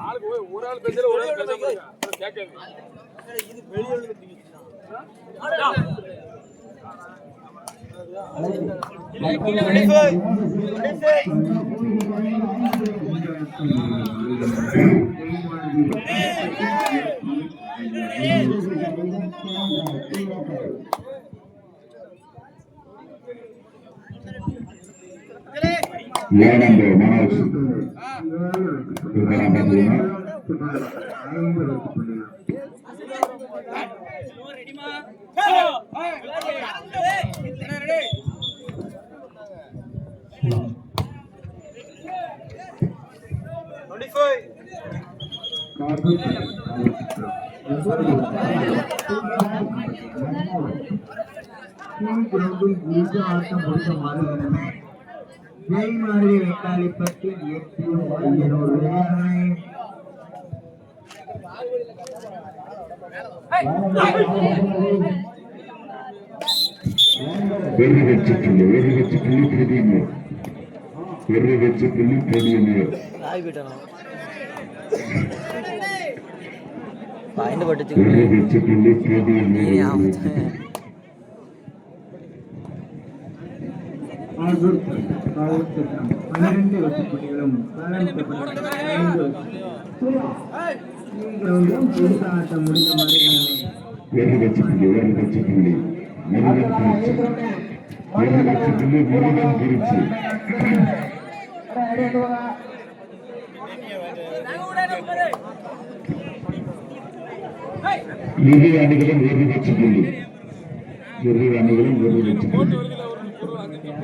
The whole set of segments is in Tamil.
ஆளுக்கு ஒரு- ஒரு ஆள் பேசல ஒரு ஆள் பேச கேட்காது ஏழாண்டு மனோஜ் இதெல்லாம் பார்த்தீங்கன்னா ஆட்டம் ஜெய்மாரி மாதிரி எட்டு ஐநூறு வெறி வச்சு புள்ளி வெறி வச்சு புள்ளி பிரதியுமே வெறி வச்சு புள்ளி பிரதியுமே பாயிண்ட் பட்டுச்சு வெறி வச்சு புள்ளி பிரதியுமே ஆகூர் ஆகூர் சத்திரம் பன்னிரண்டு வசப்பட்டிகளும் ஆட்டம் முடிந்த மாதிரி வெறி புள்ளி வெறி முருகன் முருகன் அணிகளும் வெறி புள்ளி இரு அணிகளும் வெறி வச்சு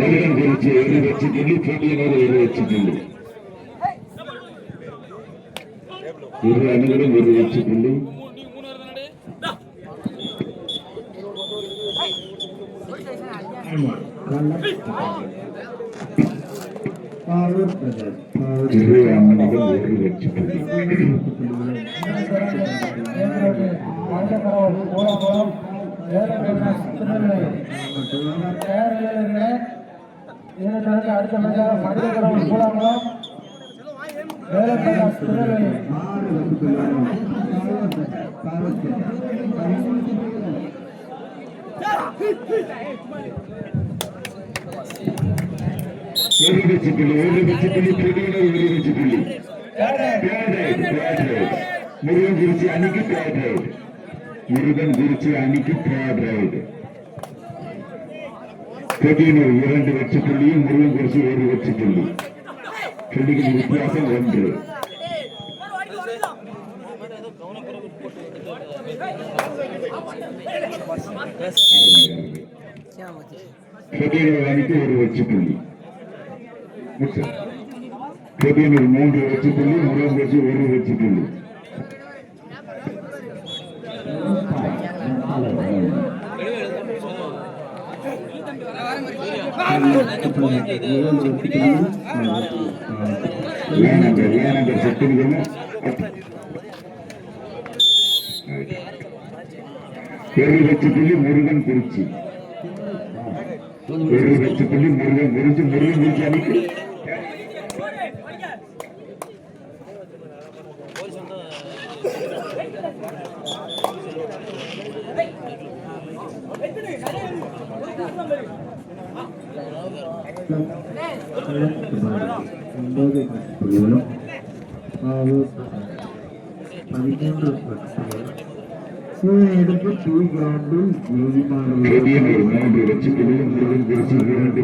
வெறி வச்சு புள்ளி பிரதியினர் புள்ளி இரு அணிகளும் ஒரு வச்சு புள்ளி நீ மூணு பேர் தானே ஆகூர் பிரதர் ஆகூர் இரு அணிகளும் வெறி வச்சு புள்ளி அடுத்த மேட்சாக மனிதகரம் கூடாமலம் வேலைப்பட்டாஸ் திருநெல்வேலி ஆறு வசப்பட்டிகளும் புள்ளி புள்ளி புள்ளி முருகன் திருச்சி அன்னைக்கு பேட் ரைட். முருகன் குறிச்சி அணிக்கு பேட் ரைட். பிரதியினர் இரண்டு வெற்றி புள்ளியும் முருகன் குறிச்சி ஒரு வெற்றி புள்ளி புள்ளிகளின் வித்தியாசம் ஒன்று. பிரதியினர் அணிக்கு ஒரு வெற்றி புள்ளி பிரதியினர் மூன்று வெற்றி புள்ளி முருகன் குறிச்சி ஒரு வெற்றி புள்ளி பெரு வெற்றி புள்ளி முருகன் குறிச்சி பெரு வெற்றி புள்ளி முருகன் குறிச்சி முருகன் குறிச்சி அணிக்கு Thank you. ஆகூர் மூன்று சூரியன் எடுத்து மூன்று வெற்றி இரண்டு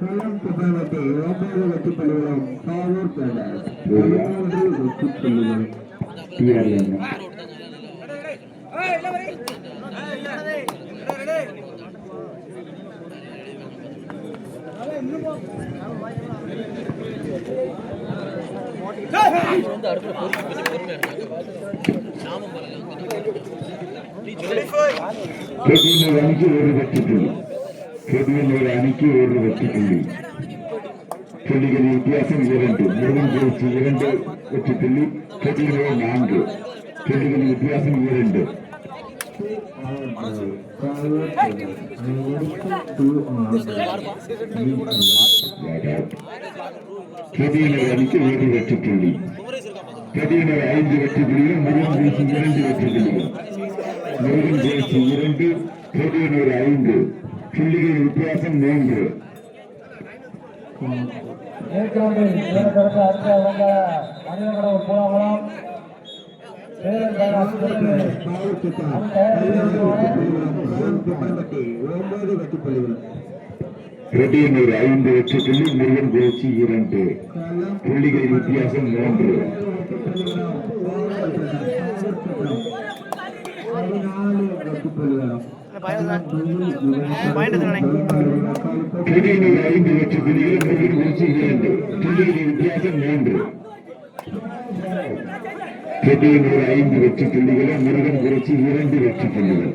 களம் ஒன்பது புள்ளிகளும் பாவூர் பேடர் பதிமூன்று வெற்றி புள்ளிகளும் டிஆர்எம் பெரியனூர் அணிக்கு ஒரு வெற்றி புள்ளி பெரியனூர் அணிக்கு ஒரு வெற்றி புள்ளி புள்ளிகளின் வித்தியாசம் இரண்டு முருகன் குறிச்சி இரண்டு வெற்றி புள்ளி நான்கு புள்ளிகளின் வித்தியாசம் இரண்டு பெரியனர் அணிக்கு ஒரு வெற்றி புள்ளி. பெரியனர் ஐந்து வெற்றி புள்ளிகள் முருகன் ஜெயிச்சு இரண்டு வெற்றி புள்ளிகள். முருகன் ஜெயிச்சு இரண்டு பெரியனர் ஐந்து. புள்ளிகள் வித்தியாசம் மூன்று. அடுத்த வேலன் ஐந்து வெற்றி முருகன் ஜெயிச்சு இரண்டு. புள்ளிகளின் வித்தியாசம் மூன்று. ஐந்து வெற்றி முருகன் இரண்டு. புள்ளிகளின் வித்தியாசம் மூன்று. பெரியனர் ஐந்து வெற்றி புள்ளிகளை முருகன் குறிச்சி இரண்டு வெற்றி புள்ளிகள்.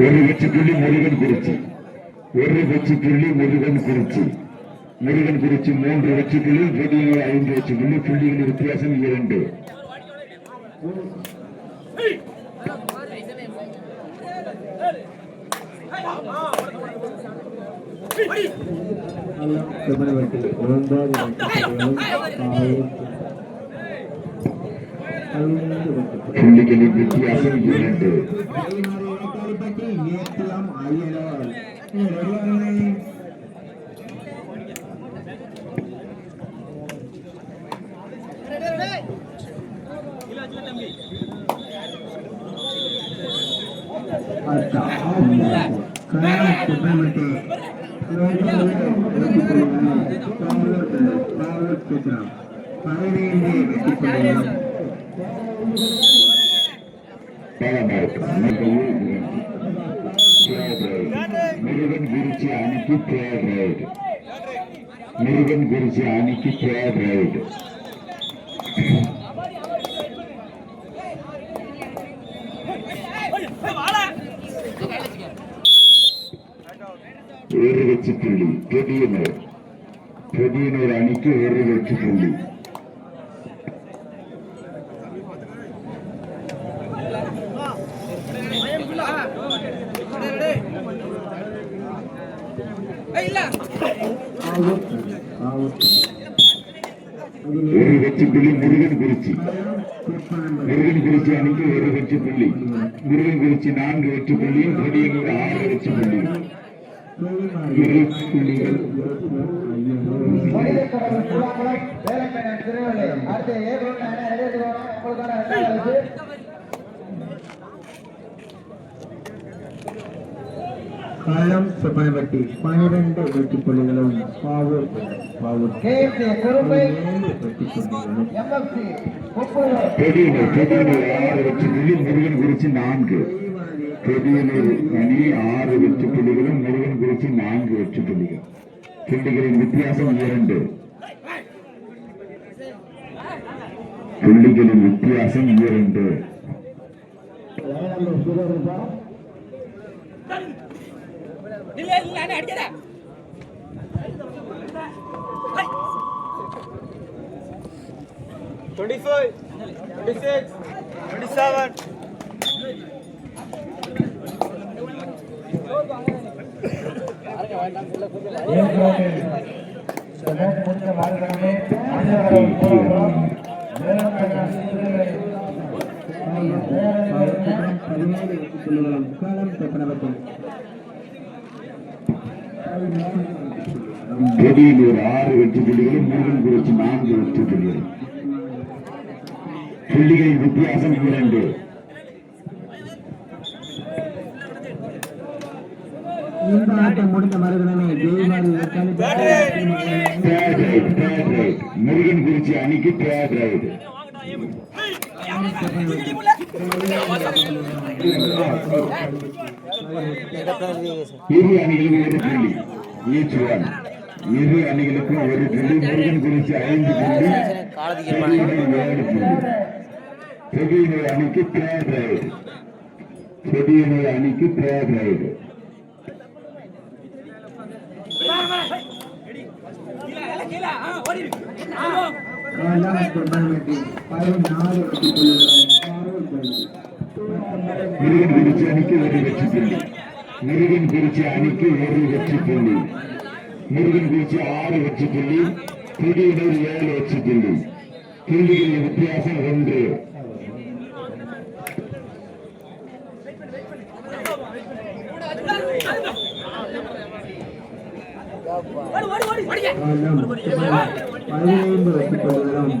ஒரு வெற்றி புள்ளி முருகன் குறிச்சி ஒரு வெற்றி புள்ளி முருகன் குறிச்சி முருகன் குறிச்சி மூன்று வெற்றி புள்ளி ஐந்து வெற்றி. புள்ளி புள்ளிகளின் வித்தியாசம் இரண்டு. புள்ளிகளின் வித்தியாசம் இரண்டு. பதினைந்து வெற்றி புள்ளிகளும் முருகன் குறிச்சி அணிக்கு தேர்ட் ரைடு முருகன் குறிச்சி அணிக்கு தேர்ட் ரைடு ஒரு வெற்றி புள்ளி பெரியனூர் புதியனூர் அணிக்கு ஒரு வெற்றி புள்ளி ஒரு வெற்றி புள்ளி முருகன் குறிச்சி முருகன் குறிச்சி அணிக்கு ஒரு வெற்றி புள்ளி. முருகன் குறிச்சி நான்கு வெற்றி புள்ளியும் பெரியனூர் ஆறு வெற்றி புள்ளியும் களம் சுப்பைவட்டி பனிரெண்டு வெற்றி புள்ளிகளும் பாவூர் பாவூர் வெற்றி புள்ளிகளும் நான்கு. பெரியனூர் அணி ஆறு வெற்றி புள்ளிகளும் முருகன் குறிச்சி நான்கு வெற்றி புள்ளிகள். புள்ளிகளின் வித்தியாசம் இரண்டு. புள்ளிகளின் வித்தியாசம் இரண்டு. Twenty-five, twenty-six, twenty-seven. ஏ குரூப்பில் இந்த மேட்ச் முடிஞ்ச மாறுகிறமே பதினேழு வெற்றி புள்ளிகளும் காலம் தொப்பனவர்கள் பெரியலூர் ஆறு வெற்றி புள்ளிகளும் முருகன் குறிச்சி நான்கு வெற்றி புள்ளிகளும் புள்ளிகளின் வித்தியாசம் இரண்டு. இந்த ஆட்டம் முடிந்த மறுகணமே ஜெய்மாரி முருகன் குறிச்சி அணிக்கு தேர்ட் ரைட் இரு அணிகளுக்கு ஒரு புள்ளி ஈச் ஒன் இரு அணிகளுக்கு ஒரு புள்ளி முருகன் குறிச்சி ஐந்து புள்ளி ஏழு புள்ளி அணிக்கு தேர்ட் ரைட் அணிக்கு தேர்ட் ரைடு காலம் தொப்பனவர்கள் பதினாறு வெற்றி புள்ளிகளும் முருகன் குறிச்சி அணிக்கு ஒரு வெற்றி புள்ளி முருகன் குறிச்சி அணிக்கு ஒரு வெற்றி புள்ளி முருகன் குறிச்சி ஆறு வெற்றி புள்ளி திடீர் ஏழு வெற்றி புள்ளி புள்ளிகளின் வித்தியாசம் ஒன்று காலம் பதினைந்து வெற்றி புள்ளிகளும்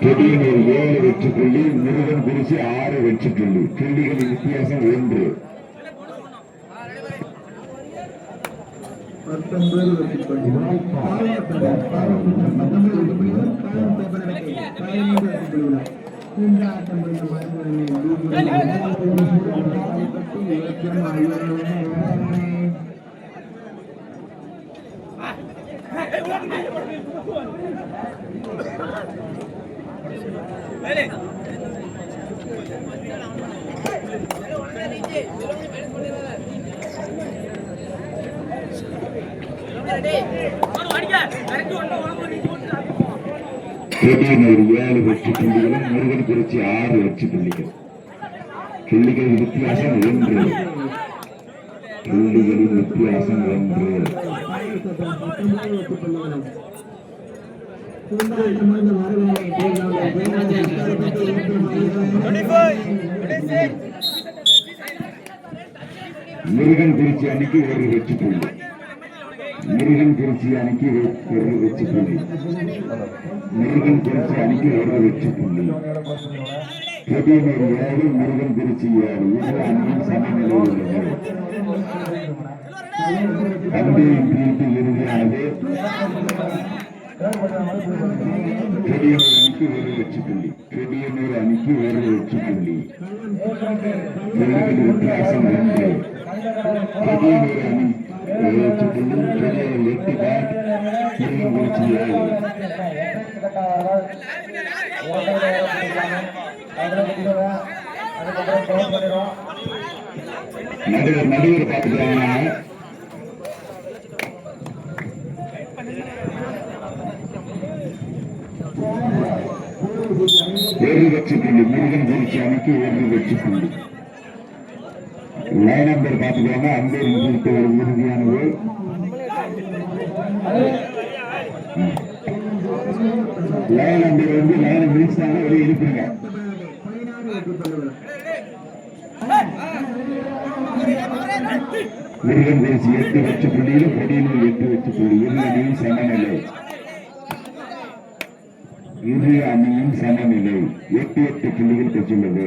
புதியனூர் ஏழு வெற்றி புள்ளி முருகன் குறிச்சி ஆறு வெற்றி புள்ளி புள்ளிகளின் வித்தியாசம் ஒன்று பத்தொன்பது வெற்றி புள்ளிகளும் பத்தொன்பது வெற்றி புள்ளிகளும் பதினைந்து வெற்றி புள்ளிகளும் இந்த ஆட்டம் மறுகணமே ஏழு வெற்றி புள்ளிகளும் முருகன் குறிச்சி ஆறு வெற்றி புள்ளிகள் புள்ளிகள் வித்தியாசம் ஒன்று. புள்ளிகளின் வித்தியாசம் ஒன்று. முருகன் குறிச்சி அன்னைக்கு ஒரு வெற்றி புள்ளி முருகன் திருச்சி அணிக்கு ஒரு ஒரு வெற்றி புள்ளி. முருகன் திருச்சி அணிக்கு ஒரு வெற்றி புள்ளி. புதியனூர் ஏழு முருகன் திருச்சி ஏழு இரு அணியும் சமநிலை உள்ளது. தந்தையின் தீர்ப்பு இறுதியானது பெரியனூர் அணிக்கு ஒரு வெற்றி புள்ளி. கெடியனூர் அணிக்கு ஒரு வெற்றி புள்ளி. வித்தியாசம் ரெண்டு கெடியனூர் அணி ஏழு நடுவர் நடுவர் பார்த்துக்கிறாங்க ஒரு முருகன் குறிச்சி அணிக்கு ஒரு வெற்றி லைனம்பர் லைன் நம்பர் பார்த்துக்கோங்க அம்பேர் குறித்த ஒரு உறுதியானது லைன் நம்பர் வந்து லைனை முடிச்சாங்க வெளியே இருப்பீங்க முருகன் குறிச்சி எட்டு வச்சு புள்ளியிலும் கொடியிலும் எட்டு வச்சு புள்ளி இரு அணியும் சமநிலை. இரு அணியும் சமநிலை. எட்டு எட்டு புள்ளிகள் பெற்றுள்ளது.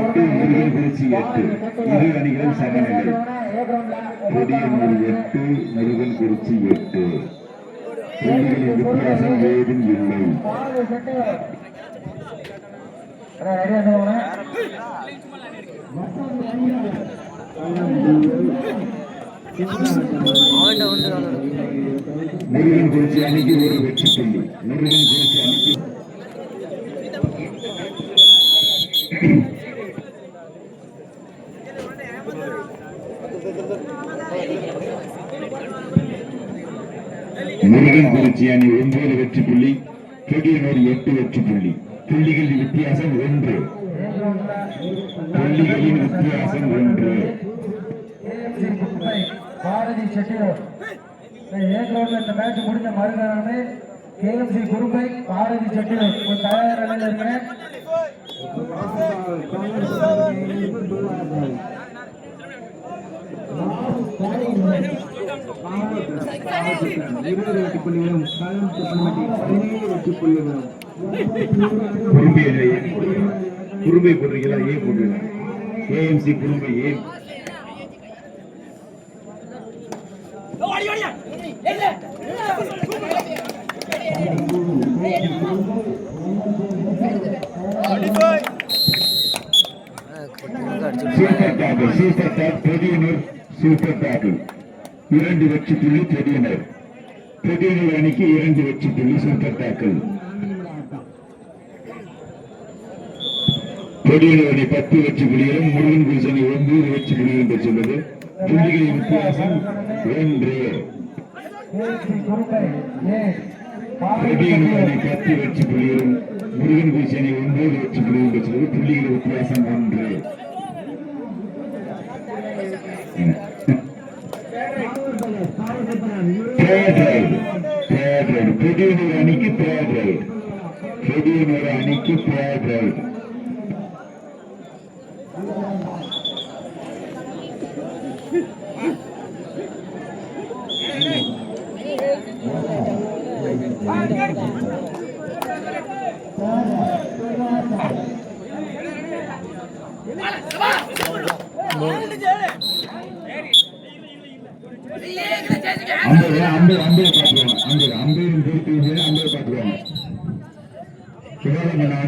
எட்டு முருகன் எட்டு. இரு அணிகளும் சமநிலை. கொடியனூர் எட்டு முருகன் குறிச்சி எட்டு. புள்ளிகளின் வித்தியாசம் ஏதும் இல்லை. முருகன் குறிச்சி அணிக்கு ஒரு வெற்றி. புள்ளி முருகன் குறிச்சி அணிக்கு முருகன் குறிச்சி அணி ஒன்பது வெற்றி புள்ளி கெடியனூர் எட்டு வெற்றி புள்ளி. புள்ளிகளின் வித்தியாசம் ஒன்று. புள்ளிகளின் வித்தியாசம் ஒன்று. பாரதி செட்டியார். ஏ இந்த மேட்ச் முடிஞ்ச மறுநாளே கேஎம்சி குருபை பாரதி செட்டியார். ஒரு தயார் நிலையில் இருக்கிறேன் இருபது வெற்றி புள்ளிகளும் களம் சுப்பிரமணி பதினேழு வெற்றி புள்ளிகளும் குறும்பை குறும்பை போடுறீங்களா? ஏன் போடுறீங்களா ஏஎம்சி குறும்பை ஏன் அடிச்சு super tackle super tackle Periyanur super tackle இரண்டு வெற்றி புள்ளி பெரியனர் பெரியனர் அணிக்கு இரண்டு வெற்றி புள்ளி சூப்பர் டாக்கிள் பெரியனர் அணி பத்து வெற்றி புள்ளிகளும் முருகன் குருசனி ஒன்பது வெற்றி புள்ளிகளும் பெற்றுள்ளது புள்ளிகளின் வித்தியாசம் ஒன்று. கேஎம்சி அணி பத்து வெற்றி புள்ளிகளும் முருகன் குருசனி ஒன்பது வெற்றி புள்ளிகளும் பெற்றுள்ளது புள்ளிகளின் வித்தியாசம் ஒன்று third raid third raid Periyanur அணிக்கு தேர்ட் ரைடு பெரியனூர் அணிக்கு தேர்ட் ரைடு ஐம்பது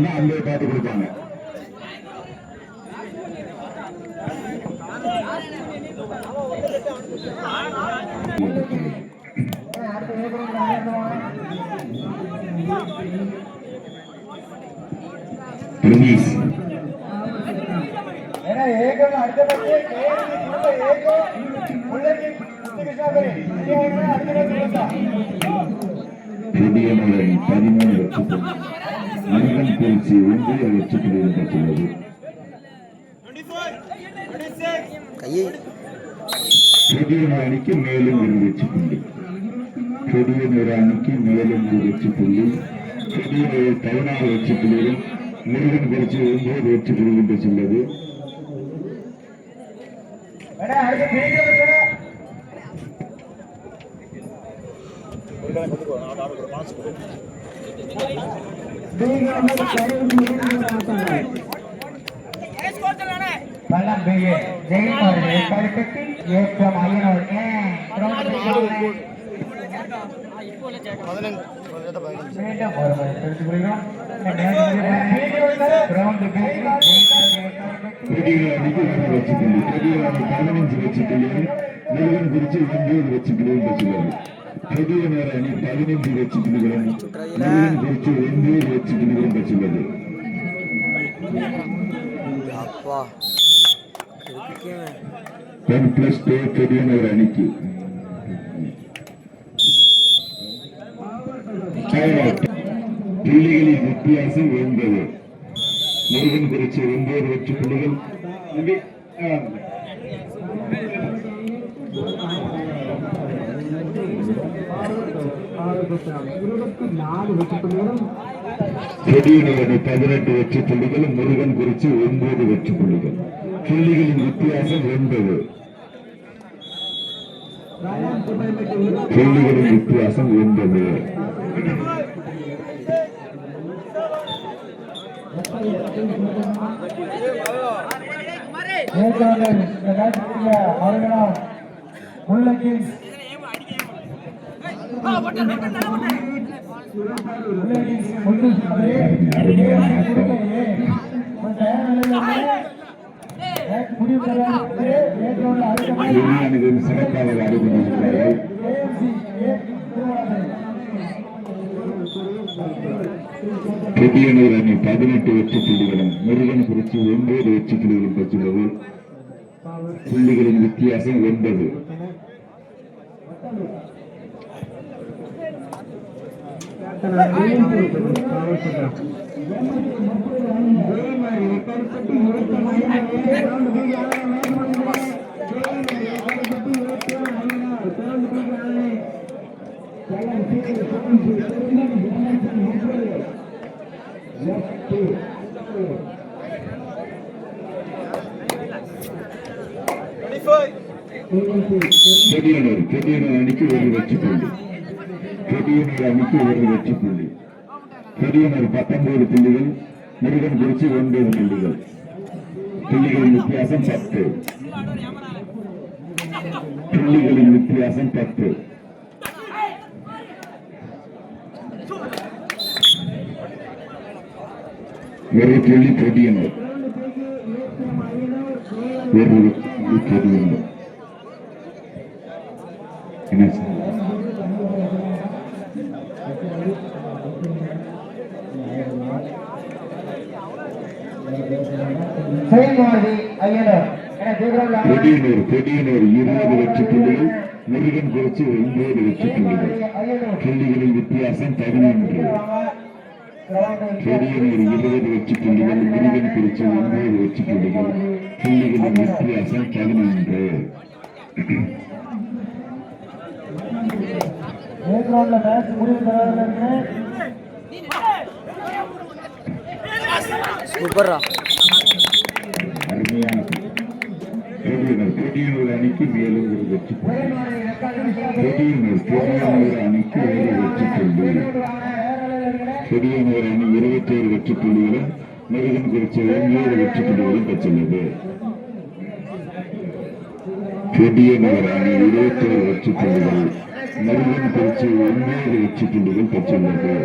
பண்ண ஐம்பது பார்த்து கொடுப்பாங்க? ஏன்னா ஏகம் அடுத்த ஏகம் முள்ளங்கி பதிமூணு வெற்றி புள்ளிகள் பெற்றுள்ளது கையை. பெரியனூர் அணிக்கு மேலும் ஒரு வெற்றி புள்ளி. பெரியனூர் அணிக்கு மேலும் ஒரு வெற்றி புள்ளி. பெரியனூர் பதினாறு வெற்றி புள்ளிகளும் முருகன் குறிச்சி ஒன்பது வெற்றி புள்ளிகள் பெற்றுள்ளது ஏன்னா பள்ளம் பிஏ ஜெயக்குமார் கட்டி ஏற்றம் ஐயனோர். மீண்டும் ஒரு முறை தெரிவித்துக் கொள்கிறோம். கிரவுண்ட் பெரியனூர் அணி அணி பதினஞ்சு வெற்றி புள்ளிகளும் வெற்றி புள்ளிகளும் பெற்றுள்ளது பிளஸ் டூ அணிக்கு புள்ளிகளின் வித்தியாசம் ஒன்பது முருகன் குறிச்சி ஒன்பது வெற்றி புள்ளிகள் செடியுடைய பதினெட்டு வெற்றி புள்ளிகளும் முருகன் குறிச்சி ஒன்பது வெற்றி புள்ளிகள். புள்ளிகளின் வித்தியாசம் ஒன்பது. ராயல் புள்ளிகளின் வித்தியாசம் ஒன்பது. ஏற்கனவே இந்த மேட்சுக்குரிய சிறப்பாக ஆடிக்கொண்டிருக்கிறார்கள் புதியனூர் அணி பதினெட்டு வெற்றி புள்ளிகளும் முருகன் குறிச்சி ஒன்பது வெற்றி புள்ளிகளும் பெற்றுள்ளது புள்ளிகளின் வித்தியாசம் ஒன்பது புதியனூர் புதியனூர் அணிக்கு ஒரு வெற்றி புள்ளி புதியனூர் அணிக்கு ஒரு வெற்றி புள்ளி. புதியனூர் பத்தொன்பது புள்ளிகள் முருகன் குறிச்சி ஒன்பது புள்ளிகள். புள்ளிகளின் வித்தியாசம் பத்து. புள்ளிகளின் வித்தியாசம் பத்து. ஒரு புள்ளி புதியனூர் ஒரு புள்ளி புதியனூர் என்ன சார்? செயல்மாதி ஐயனர். கொடியனூர் கொடியனூர் இருபது வெற்றி புள்ளிகள் முருகன் குறிச்சி ஒன்பது வெற்றி புள்ளிகள் வித்தியாசம் பதினொன்று கொடியனூர் இருபது வெற்றி புள்ளிகள் முருகன் குறிச்சி ஒன்பது வெற்றி புள்ளிகள். புள்ளிகளின் வித்தியாசம் பதினொன்று சூப்பர்ரா. அருமையான கொடியனூர் கொடியனூர் அணிக்கு மேலும் ஒரு வெற்றி புள்ளி கொடியனூர் அணிக்கு ஒரு வெற்றி புள்ளி கொடியனூர் அணி இருபத்தி ஏழு வெற்றி புள்ளிகளும் முருகன் குறிச்சி ஏழு வெற்றி புள்ளிகளும் பெற்றுள்ளது கொடியனூர் அணி இருபத்தி ஏழு வெற்றி புள்ளிகள் முருகன் குறிச்சி ஒன்பது வெற்றி புள்ளிகள் பெற்றுள்ளது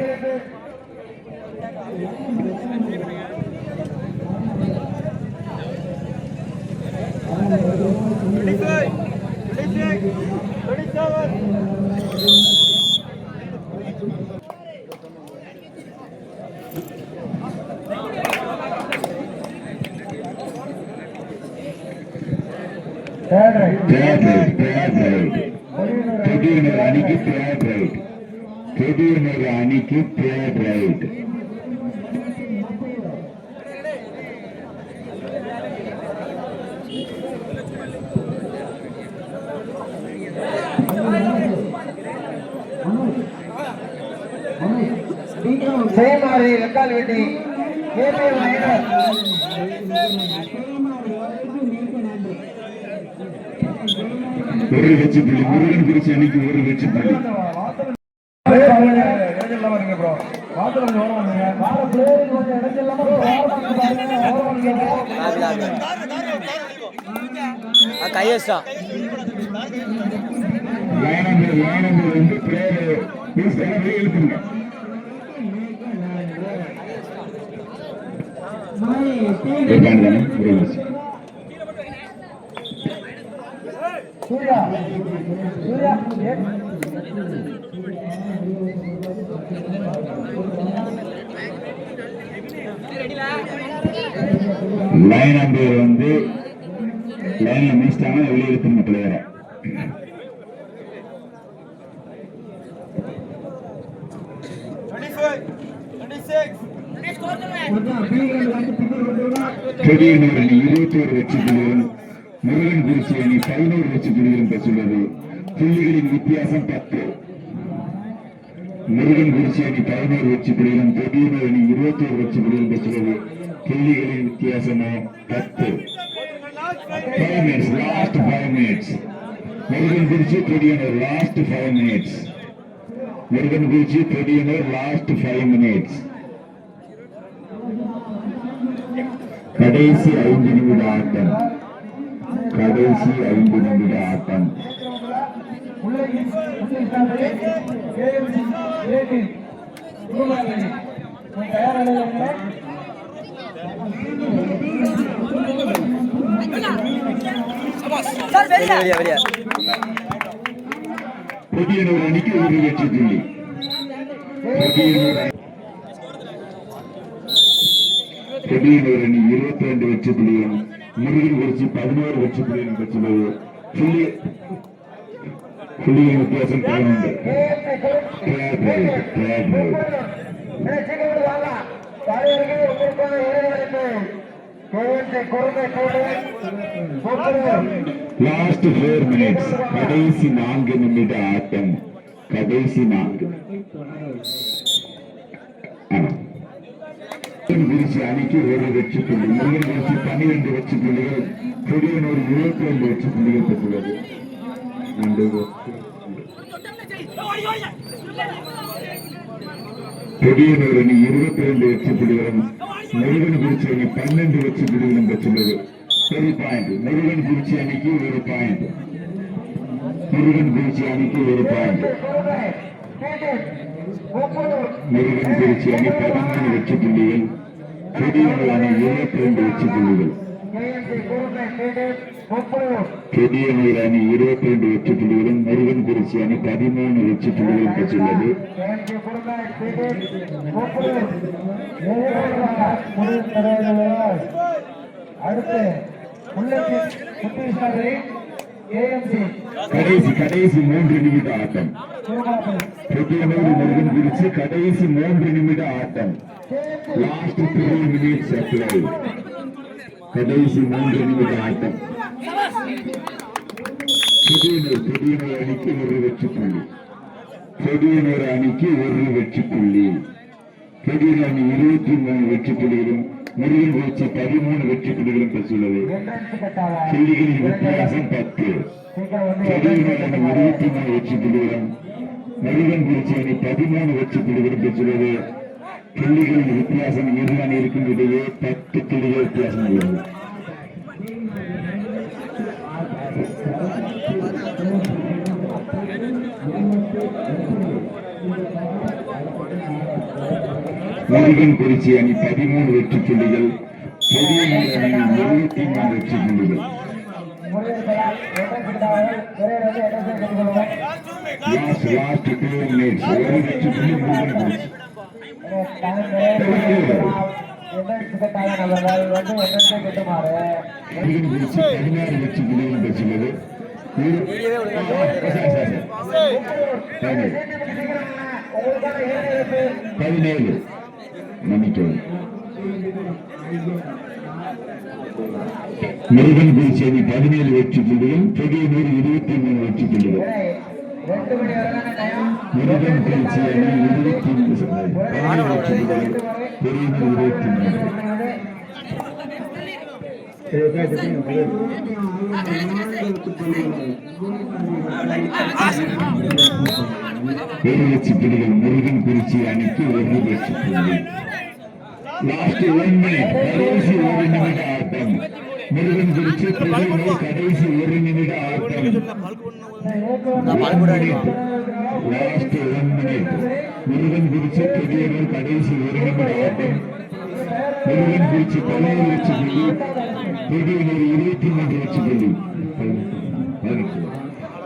third raid third raid third raid Kodiyanur அணிக்கு தேர்ட் ரைட் அணிக்கு தேர்ட் ரைட் செயல்மாதி வெக்கால் வெட்டி கேபி ஒரு வெற்றி புள்ளி முருகன் குறிச்சி அணிக்கு ஒரு வெற்றி புள்ளி கையஸ்டா லானம்பர் லானம்பர் வந்து பிரேயர் ப்ளீஸ் எல்லாம் வெளியே எழுப்புங்க உட்காந்துதானே ஒரு நிமிஷம் சூர்யா. சூர்யா ஏ லைன் நம்பர் வந்து லைன்ல மினிஸ்டாங்கன்னா வெளியே எழுப்புங்க பிளேயரை கொடியனூர் அணி இருபத்தி ஒரு வெற்றி புள்ளிகளும் முருகன் குறிச்சி அணி பதினோரு வெற்றி புள்ளிகளும் பெற்றுள்ளது புள்ளிகளின் வித்தியாசம் பத்து. முருகன் குறிச்சி அணி பதினோரு வெற்றி புள்ளிகளும் கொடியனூர் அணி இருபத்தி ஒரு வெற்றி புள்ளிகளும் பெற்றுள்ளது புள்ளிகளின் வித்தியாசமா? பத்து. Five minutes last five minutes Murugan Kurichi Kodiyanur last five minutes Murugan Kurichi Kodiyanur last five minutes கடைசி ஐந்து நிமிட ஆட்டம். கடைசி ஐந்து நிமிட ஆட்டம். வெளியே புதியனூர் அணிக்கு ஒரு வெற்றி புள்ளி. புதியனூர் அணி- இருபத்தி ரெண்டு வெற்றி புள்ளியும் முருகன் குறிச்சி பதினோரு வெற்றி புள்ளியும் பெற்றுள்ளது. புள்ளி புள்ளியின் வித்தியாசம் right. லாஸ்ட் ஃபோர் மினிட்ஸ் கடைசி நான்கு நிமிட ஆட்டம் கடைசி நான்கு குறிச்சி அணிக்கு ஒரு வெற்றி புள்ளி முருகன் குறிச்சி பன்னிரண்டு வெற்றி புள்ளிகள் கொடியனூர் இருபத்தி ரெண்டு வெற்றி புள்ளிகள் பெற்றுள்ளது நன்றி. அணி இருபத்தி ரெண்டு வெற்றி புள்ளிகளும் முருகன் குறிச்சி அணி பன்னெண்டு வெற்றி புள்ளிகளும் பெற்றுள்ளது. ஒரு பாயிண்ட் முருகன் குறிச்சி அணிக்கு ஒரு பாயிண்ட் முருகன் குறிச்சி அணிக்கு ஒரு பாயிண்ட் முருகன் குறிச்சி அணி பதிமூணு வெற்றி புள்ளிகள் கொடியனூர் அணி இருபத்தி ரெண்டு வெற்றி புள்ளிகள். கொடியனூர் அணி இருபத்தி ரெண்டு வெற்றி புள்ளிகளும் முருகன் குறிச்சி அணி பதிமூணு வெற்றி புள்ளிகளும் பெற்றுள்ளது. அடுத்து கடைசி கடைசி மூன்று நிமிட ஆட்டம். புதியனூர் முருகன் குறிச்சி கடைசி மூன்று நிமிட ஆட்டம். லாஸ்ட் த்ரீ மினிட்ஸ் அப்ளை கடைசி மூன்று நிமிட ஆட்டம். புதியனூர் புதியனூர் அணிக்கு ஒரு வெற்றி புள்ளி. புதியனூர் அணிக்கு ஒரு வெற்றி புள்ளி. புதியனூர் அணி இருபத்தி மூணு வெற்றி புள்ளிகளும் முருகன் குறிச்சி பதிமூணு வெற்றி புள்ளிகளும் பெற்றுள்ளது. புள்ளிகளின் வித்தியாசம் பத்து. புதியனூர் அணி இருபத்தி மூணு வெற்றி புள்ளிகளும் முருகன் குறிச்சி அணி பதிமூணு வெற்றி புள்ளிகளும் பெற்றுள்ளது. புள்ளிகளின் வித்தியாசம் இரு அணியிருக்கும் இடையே? பத்து புள்ளிகள் வித்தியாசம் உள்ளது. முருகன் குறிச்சி அணி பதிமூணு வெற்றி புள்ளிகள் பெரிய அணி இருபத்தி மூணு வெற்றி புள்ளிகள். லாஸ்ட் லாஸ்ட் டூ மினிட்ஸ் ஒரு வெற்றி புள்ளி முருகன் குறிச்சி முருகன் வெற்றி புள்ளிகள் பெற்றுள்ளது பதினேழு மன்னிக்கவும் முருகன் குறிச்சி பதினேழு வெற்றி புள்ளிகள் புதியனூர் இருபத்தி மூணு வெற்றி புள்ளிகள் முருகன் குறிச்சி அணி இருபத்தி மூணு இருபத்தி முருகன் அணிக்கு ஒரு வெற்றி லாஸ்ட் ஒன் மினிட் கடைசி ஒரு நிமிட ஆட்டம் முருகன் குறிச்சி புதியனூர் கடைசி ஒரு நிமிட last one minute Murugan Kurichi Pudhiyanur கடைசி ஒரு நிமிட ஆட்டம். முருகன் குறிச்சி பதினேழு வெற்றி புள்ளி புதியனூர் இருபத்தி மூன்று வெற்றி புள்ளி பதினெட்டு.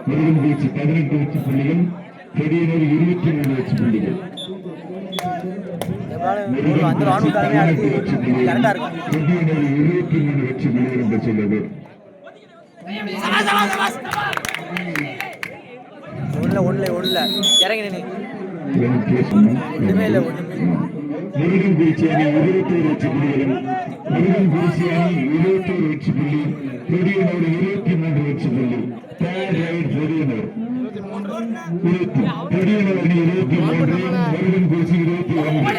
முருகன் குறிச்சி பதினெட்டு வெற்றி புள்ளிகள் புதியனூர் இருபத்தி மூணு வெற்றி புள்ளிகள் அந்த ராணுவ தலைமை பதினெட்டு வெற்றி இருக்கும் இருபத்தி மூணு வெற்றி ஒண்ணுல ஒண்ணுல ஒண்ணுல. இறங்கி நீ ஒண்ணுமே இல்ல, ஒண்ணுமே முருகன் அணி இருபத்தோரு வெற்றி புள்ளிகளும் முருகன் அணி இருபத்தோரு வெற்றி புள்ளி பொடியனூர் இருபத்தி மூன்று வெற்றி புள்ளி தேர்ட் ரைட் இருபத்தி பொடியனூர் இருபத்தி மூன்று இருபத்தி ஒன்று